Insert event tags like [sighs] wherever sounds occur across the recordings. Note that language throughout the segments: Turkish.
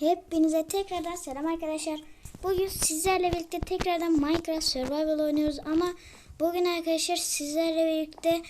Hepinize tekrardan selam arkadaşlar. Bugün sizlerle birlikte tekrardan Minecraft Survival oynuyoruz ama bugün arkadaşlar sizlerle birlikte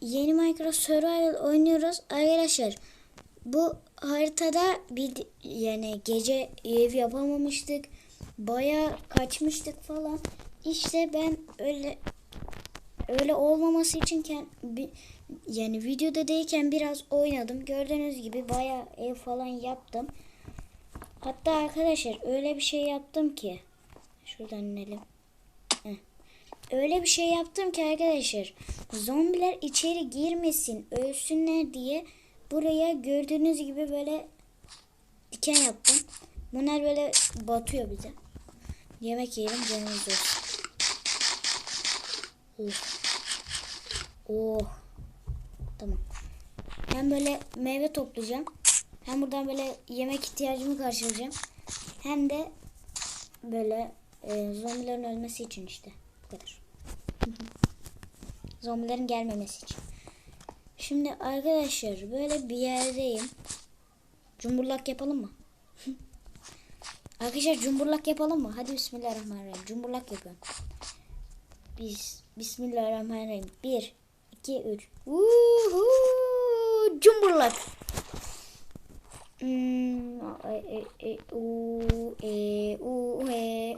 yeni Minecraft Survival oynuyoruz. Arkadaşlar bu haritada bir yani gece ev yapamamıştık. Baya kaçmıştık falan. İşte ben öyle öyle olmaması için yani videoda değilken biraz oynadım. Gördüğünüz gibi baya ev falan yaptım. Hatta arkadaşlar öyle bir şey yaptım ki şuradan inelim. Heh. Öyle bir şey yaptım ki arkadaşlar zombiler içeri girmesin, ölsünler diye buraya gördüğünüz gibi böyle diken yaptım. Bunlar böyle batıyor bize. Yemek yiyelim canımız olsun. Oh. Oh. Tamam. Hem böyle meyve toplayacağım. Hem buradan böyle yemek ihtiyacımı karşılayacağım. Hem de böyle e, zombilerin ölmesi için işte. Bu kadar. [laughs] Zombilerin gelmemesi için. Şimdi arkadaşlar böyle bir yerdeyim. Cumburlak yapalım mı? [laughs] arkadaşlar cumburlak yapalım mı? Hadi bismillahirrahmanirrahim. Cumburlak yapıyorum. Biz bismillahirrahmanirrahim. 1 2 3. Uhu! Cumburlak. Hmm, e, e, u, e, u, e.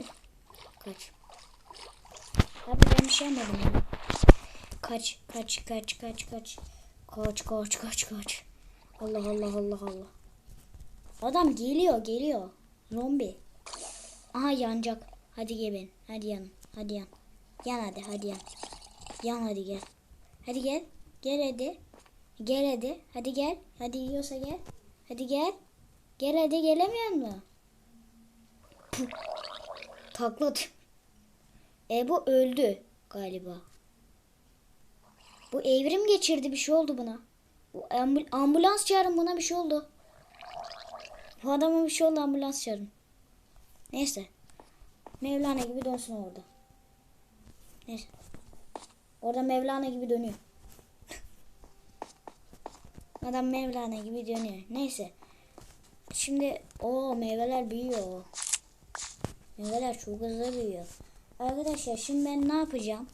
Kaç. Abi ben bir şey yapmadım ya. Kaç, kaç, kaç, kaç, kaç. Kaç, kaç, kaç, kaç. Allah Allah Allah Allah. Adam geliyor, geliyor. Zombi. Aha yanacak. Hadi gelin. Hadi yan. Hadi yan. Yan hadi, hadi yan. Yan hadi gel. Hadi gel. Gel hadi. Gel hadi. Hadi gel. Hadi yiyorsa gel. Hadi gel. Gel hadi gelemiyor mu? Taklat. E bu öldü galiba. Bu evrim geçirdi bir şey oldu buna. Bu ambul- ambulans çağırın buna bir şey oldu. Bu adama bir şey oldu ambulans çağırın. Neyse. Mevlana gibi dönsün orada. Neyse. Orada Mevlana gibi dönüyor. Adam Mevlana gibi dönüyor. Neyse. Şimdi o meyveler büyüyor. Meyveler çok hızlı büyüyor. Arkadaşlar şimdi ben ne yapacağım?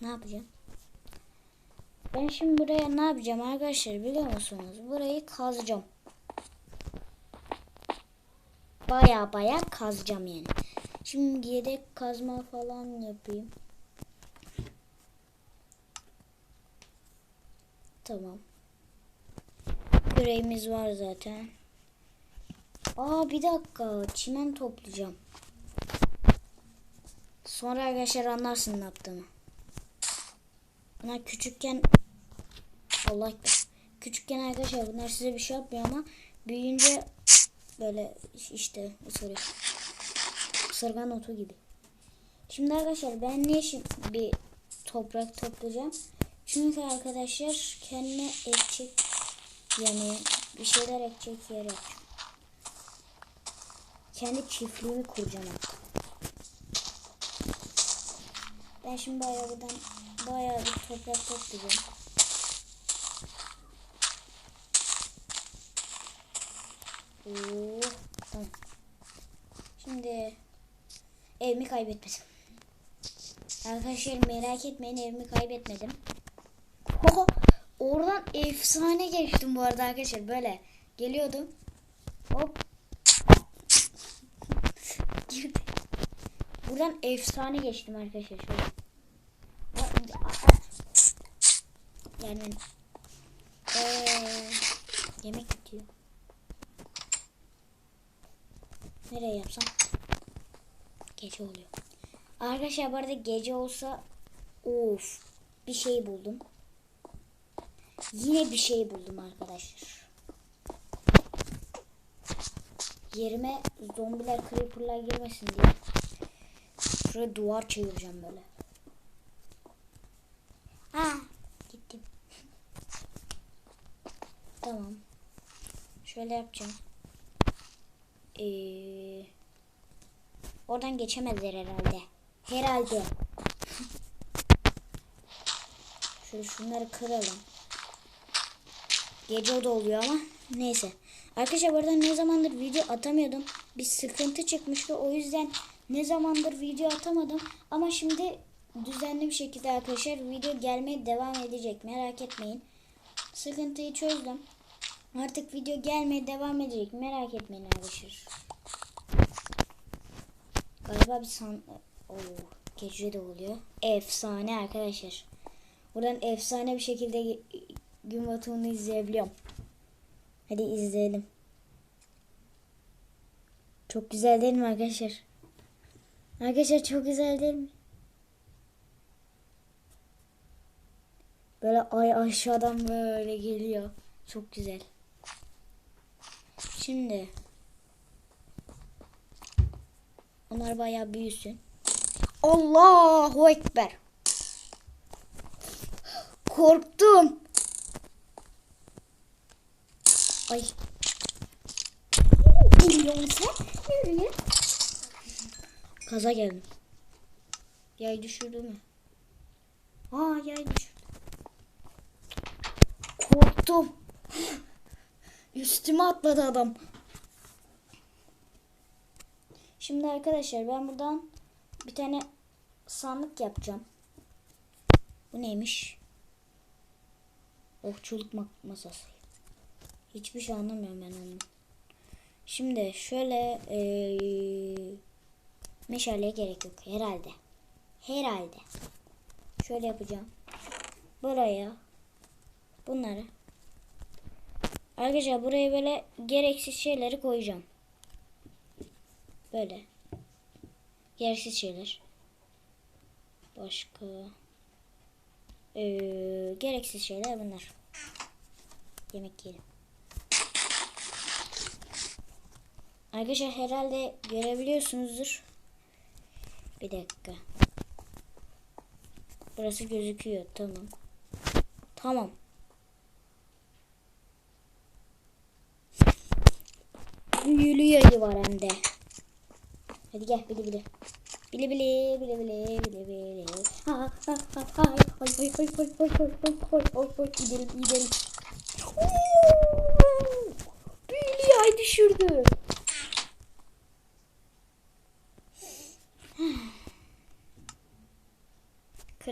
Ne yapacağım? Ben şimdi buraya ne yapacağım arkadaşlar biliyor musunuz? Burayı kazacağım. Baya baya kazacağım yani. Şimdi yedek kazma falan yapayım. Tamam. Küreğimiz var zaten. Aa bir dakika. Çimen toplayacağım. Sonra arkadaşlar anlarsın ne yaptığımı. Bunlar küçükken Allah. Küçükken arkadaşlar bunlar size bir şey yapmıyor ama büyüyünce böyle işte ısırıyor. Isırgan otu gibi. Şimdi arkadaşlar ben niye şimdi bir toprak toplayacağım? Çünkü arkadaşlar kendine ekecek yani bir şeyler ekecek yer yapacağım. Kendi çiftliğimi kuracağım. Ben şimdi bayağı buradan bayağı bir toprak toplayacağım. Oo, tamam. Şimdi evimi kaybetmedim. Arkadaşlar merak etmeyin evimi kaybetmedim. Oho, oradan efsane geçtim bu arada arkadaşlar böyle geliyordum. Hop. Girdi. Buradan efsane geçtim arkadaşlar şöyle. Yani ee, yemek bitiyor. Nereye yapsam? Gece oluyor. Arkadaşlar bu arada gece olsa of bir şey buldum. Yine bir şey buldum arkadaşlar. Yerime zombiler, creeper'lar girmesin diye şuraya duvar çevireceğim böyle. Ha, gittim. tamam. Şöyle yapacağım. Ee, oradan geçemezler herhalde. Herhalde. [laughs] Şöyle şunları kıralım. Gece o da oluyor ama neyse. Arkadaşlar bu ne zamandır video atamıyordum. Bir sıkıntı çıkmıştı. O yüzden ne zamandır video atamadım. Ama şimdi düzenli bir şekilde arkadaşlar video gelmeye devam edecek. Merak etmeyin. Sıkıntıyı çözdüm. Artık video gelmeye devam edecek. Merak etmeyin arkadaşlar. Galiba bir san... Oo, gece de oluyor. Efsane arkadaşlar. Buradan efsane bir şekilde gün batımını izleyebiliyorum. Hadi izleyelim. Çok güzel değil mi arkadaşlar? Arkadaşlar çok güzel değil mi? Böyle ay aşağıdan böyle geliyor. Çok güzel. Şimdi onlar bayağı büyüsün. Allahu Ekber. Korktum. Ay. Milyon sen nereye? Kaza geldim. Yay düşürdü mü? Aa yay düşürdü. Korktum. Üstüme atladı adam. Şimdi arkadaşlar ben buradan bir tane sandık yapacağım. Bu neymiş? Okçuluk ma- masası. Hiçbir şey anlamıyorum ben onu. Şimdi şöyle eee meşaleye gerek yok herhalde. Herhalde. Şöyle yapacağım. Buraya bunları Arkadaşlar buraya böyle gereksiz şeyleri koyacağım. Böyle. Gereksiz şeyler. Başka. Ee, gereksiz şeyler bunlar. Yemek yiyelim. Arkadaşlar herhalde görebiliyorsunuzdur. Bir dakika. Burası gözüküyor. Tamam. Tamam. Büyülü var hem de. Hadi gel bili bili. Bili bili bili bili bili bili. Ha ha ha ha hay hay hay hay hay hay hay hay hay hay hay gidelim gidelim. Büyülü yay düşürdü.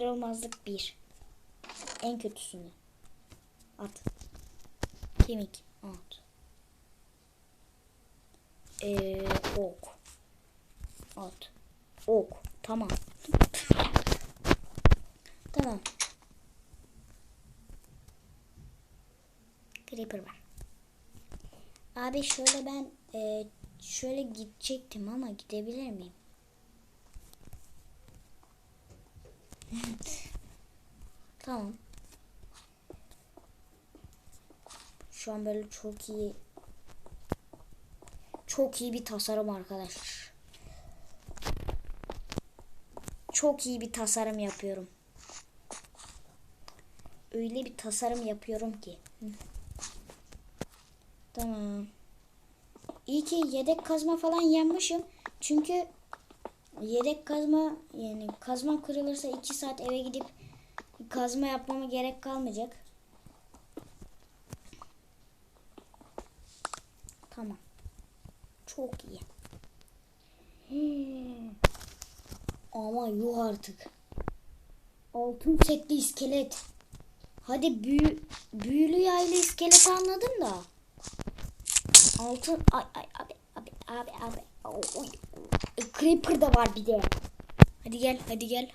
Kırılmazlık bir. En kötüsünü. At. Kemik. At. Ee, ok. At. Ok. Tamam. tamam. Creeper var. Abi şöyle ben e, şöyle gidecektim ama gidebilir miyim? Tamam. Şu an böyle çok iyi çok iyi bir tasarım arkadaşlar. Çok iyi bir tasarım yapıyorum. Öyle bir tasarım yapıyorum ki. Tamam. İyi ki yedek kazma falan yanmışım. Çünkü yedek kazma yani kazmam kırılırsa 2 saat eve gidip kazma yapmama gerek kalmayacak. Tamam. Çok iyi. Hmm. Ama yuh artık. Altın setli iskelet. Hadi büyü, büyülü yaylı iskelet anladın da. Altın ay ay abi abi abi abi. Oy. Creeper da var bir de. Hadi gel hadi gel.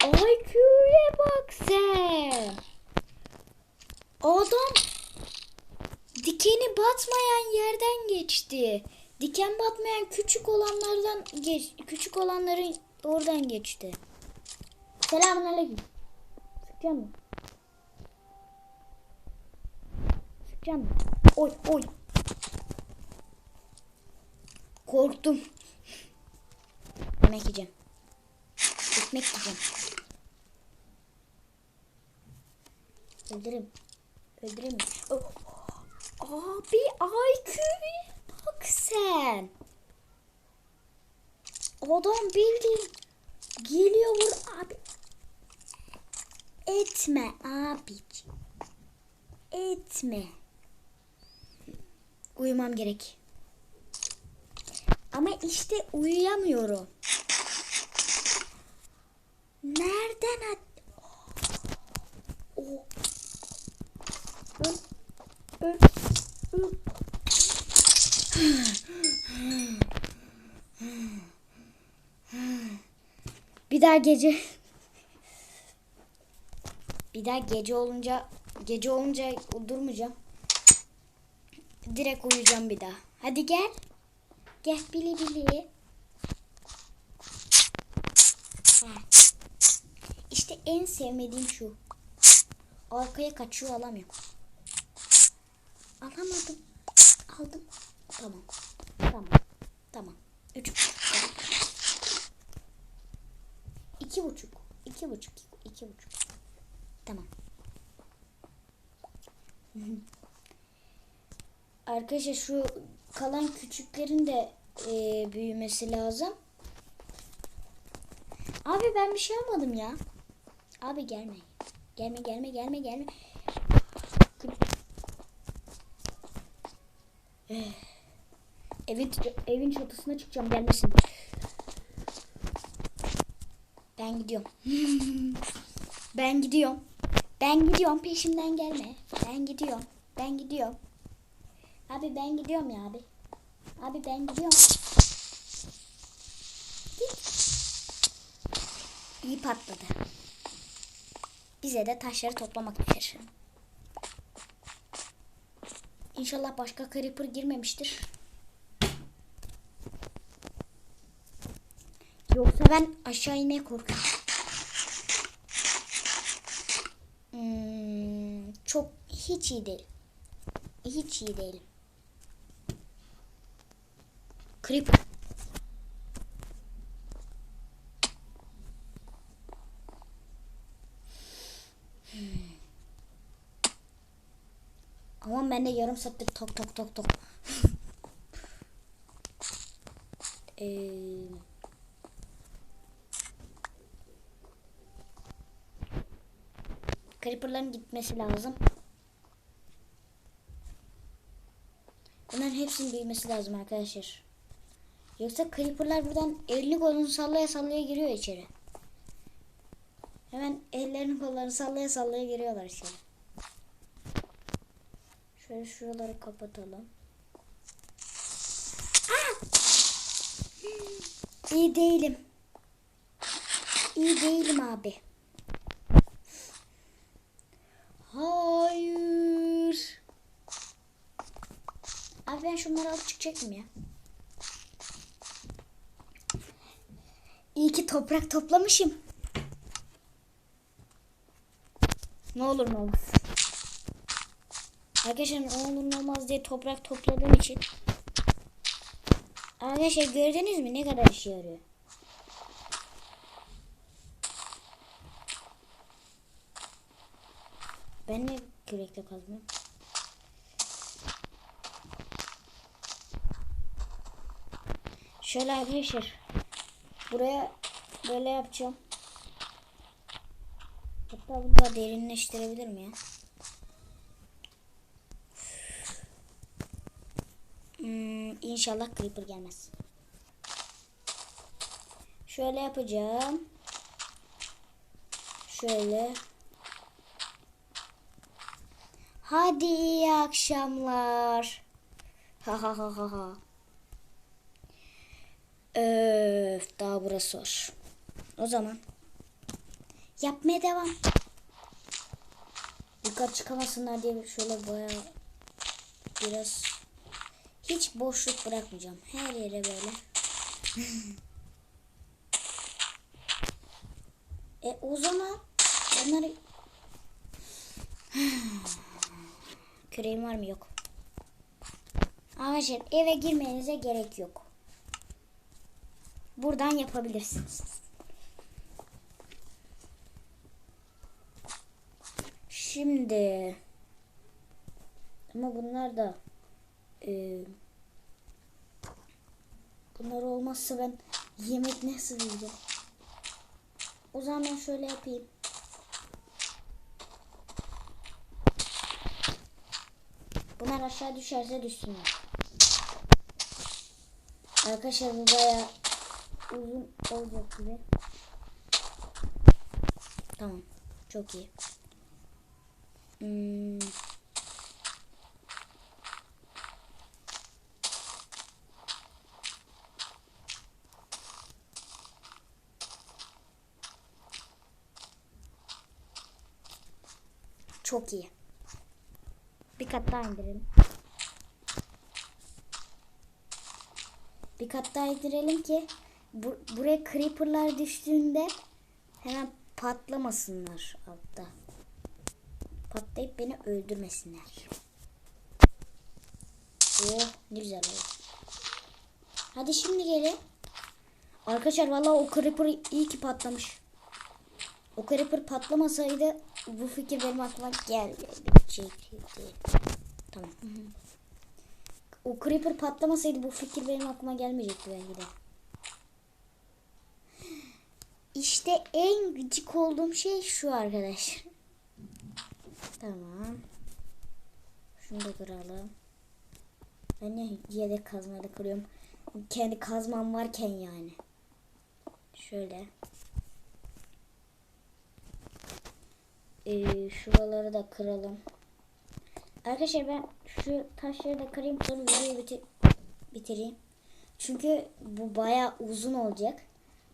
Ay küre bak sen. Adam dikeni batmayan yerden geçti. Diken batmayan küçük olanlardan geç, küçük olanların oradan geçti. Selamünaleyküm. Sıkacağım mı? Sıkacağım mı? Oy oy. Korktum. Yemek yiyeceğim. Ekmek yiyeceğim. Öldürürüm. Öldürürüm. Oh. Abi IQ'ya bak sen. Adam bildiğin geliyor vur abi. Etme abi. etme. Uyumam gerek. Ama işte uyuyamıyorum. Nereden at? Oh. Bir daha gece bir daha gece olunca gece olunca durmayacağım. Direkt uyuyacağım bir daha. Hadi gel. Gel bili bili. İşte en sevmediğim şu. Arkaya kaçıyor alamıyorum. Alamadım. Aldım. Tamam. Tamam. Tamam. Üç. İki buçuk. İki buçuk. İki buçuk. Tamam. [laughs] Arkadaşlar şu kalan küçüklerin de e, büyümesi lazım. Abi ben bir şey almadım ya. Abi gelme. Gelme gelme gelme gelme. [sighs] Evin evin çatısına çıkacağım gelmesin. Ben gidiyorum. [laughs] ben gidiyorum. Ben gidiyorum peşimden gelme. Ben gidiyorum. Ben gidiyorum. Abi ben gidiyorum ya abi. Abi ben gidiyorum. İyi patladı. Bize de taşları toplamak düşer. İnşallah başka creeper girmemiştir. Yoksa ben aşağı inmeye korkuyorum. Hmm, çok hiç iyi değil. Hiç iyi değil. Creeper. Ama ben de yarım saattir tok tok tok tok. [laughs] Eee... Creeper'ların gitmesi lazım. Bunların hepsinin büyümesi lazım arkadaşlar. Yoksa Creeper'lar buradan elini kolunu sallaya sallaya giriyor içeri. Hemen ellerini kollarını sallaya sallaya giriyorlar içeri. Şöyle şuraları kapatalım. Aa! İyi değilim. İyi değilim abi. Hayır. Abi ben şunları alıp çıkacaktım ya. İyi ki toprak toplamışım. Ne olur ne olmaz. Arkadaşlar ne olur ne olmaz diye toprak topladığım için. Arkadaşlar gördünüz mü ne kadar işe yarıyor. Ben ne kürekle kazmıyorum? Şöyle arkadaşlar. Buraya böyle yapacağım. Hatta bunu da derinleştirebilirim ya. Hmm, inşallah creeper gelmez. Şöyle yapacağım. Şöyle. Hadi iyi akşamlar. Ha ha ha ha ha. Öf daha burası var. O zaman yapmaya devam. Yukarı çıkamasınlar diye şöyle baya biraz hiç boşluk bırakmayacağım. Her yere böyle. [laughs] e o zaman onları [sighs] Küreğim var mı? Yok. Arkadaşlar eve girmenize gerek yok. Buradan yapabilirsiniz. Şimdi ama bunlar da e, bunlar olmazsa ben yemek nasıl yiyeceğim? O zaman şöyle yapayım. Bunlar aşağı düşerse düşsünler. Arkadaşlar bu baya uzun olacak gibi. Tamam. Çok iyi. Hmm. Çok iyi. Bir kat daha indirelim. Bir kat daha indirelim ki bu, buraya creeperlar düştüğünde hemen patlamasınlar altta. Patlayıp beni öldürmesinler. Oh ne güzel oldu. Hadi şimdi gelin. Arkadaşlar vallahi o creeper iyi ki patlamış. O creeper patlamasaydı bu fikir benim aklıma gelmeyecekti. Tamam. [laughs] O creeper patlamasaydı bu fikir benim aklıma gelmeyecekti belki de. İşte en gıcık olduğum şey şu arkadaş. Tamam. Şunu da kıralım. Ben niye yedek kazmayla kırıyorum? Kendi kazmam varken yani. Şöyle. Ee, şuraları da kıralım. Arkadaşlar ben şu taşları da kırayım sonra videoyu bitir bitireyim. Çünkü bu baya uzun olacak.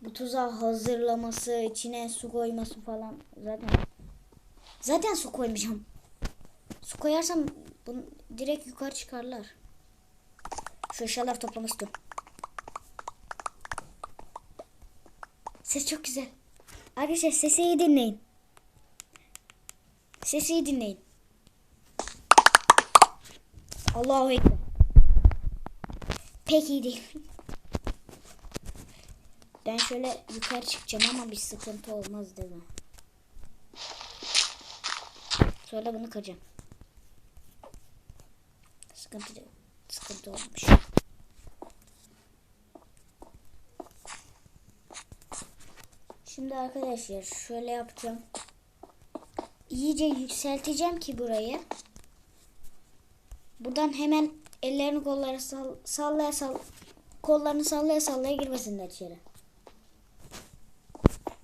Bu tuzağı hazırlaması, içine su koyması falan zaten zaten su koymayacağım. Su koyarsam bunu direkt yukarı çıkarlar. Şu eşyalar toplamak istiyorum. Ses çok güzel. Arkadaşlar sesi iyi dinleyin. Sesi iyi dinleyin. Allahu Ekber. Pek değil. Ben şöyle yukarı çıkacağım ama bir sıkıntı olmaz değil mi? Sonra bunu kıracağım. Sıkıntı. Sıkıntı olmuş. Şimdi arkadaşlar şöyle yapacağım. İyice yükselteceğim ki burayı. Buradan hemen ellerini kolları sall sallaya sall kollarını sallaya sallaya girmesinler içeri.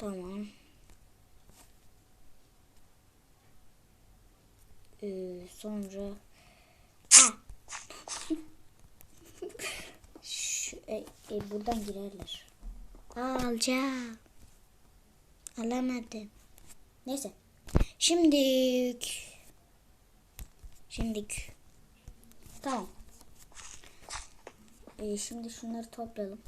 Tamam. Ee, sonra ha. [laughs] Şu, e, e, buradan girerler. Alacağım. Alamadım. Neyse. Şimdik. Şimdik. Tamam. Ee, şimdi şunları toplayalım.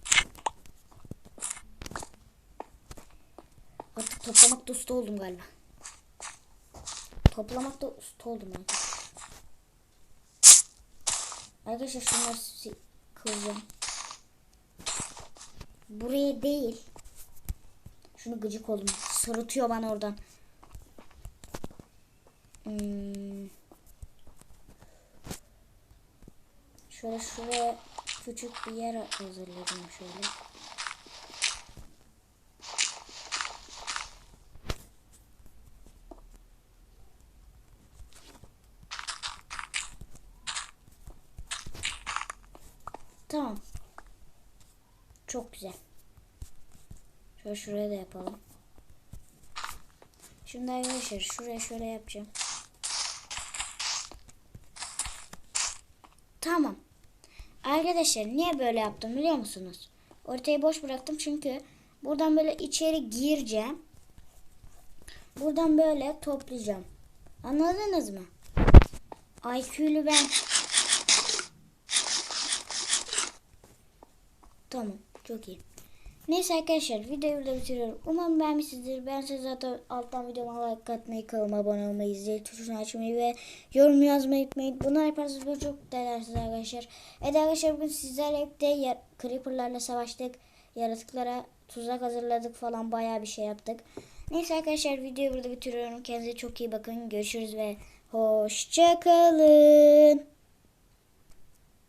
Artık toplamakta usta oldum galiba. Toplamakta usta oldum artık. Arkadaşlar şunları kıracağım. Buraya değil. Şunu gıcık oldum. Sırıtıyor bana oradan. Hmm. Şöyle şuraya küçük bir yer hazırladım şöyle. Tamam. Çok güzel. Şöyle şuraya da yapalım. Şimdi arkadaşlar şuraya şöyle yapacağım. Tamam. Arkadaşlar niye böyle yaptım biliyor musunuz? Ortayı boş bıraktım çünkü buradan böyle içeri gireceğim. Buradan böyle toplayacağım. Anladınız mı? IQ'lu ben. Tamam. Çok iyi. Neyse arkadaşlar videoyu burada bitiriyorum. Umarım beğenmişsinizdir. Ben size zaten alttan videoma like atmayı, kanalıma abone olmayı, zil tuşunu açmayı ve yorum yazmayı unutmayın. Bunları yaparsanız böyle çok değerlisiniz arkadaşlar. Evet arkadaşlar bugün sizlerle birlikte creeperlarla savaştık. Yaratıklara tuzak hazırladık falan bayağı bir şey yaptık. Neyse arkadaşlar videoyu burada bitiriyorum. Kendinize çok iyi bakın. Görüşürüz ve hoşçakalın.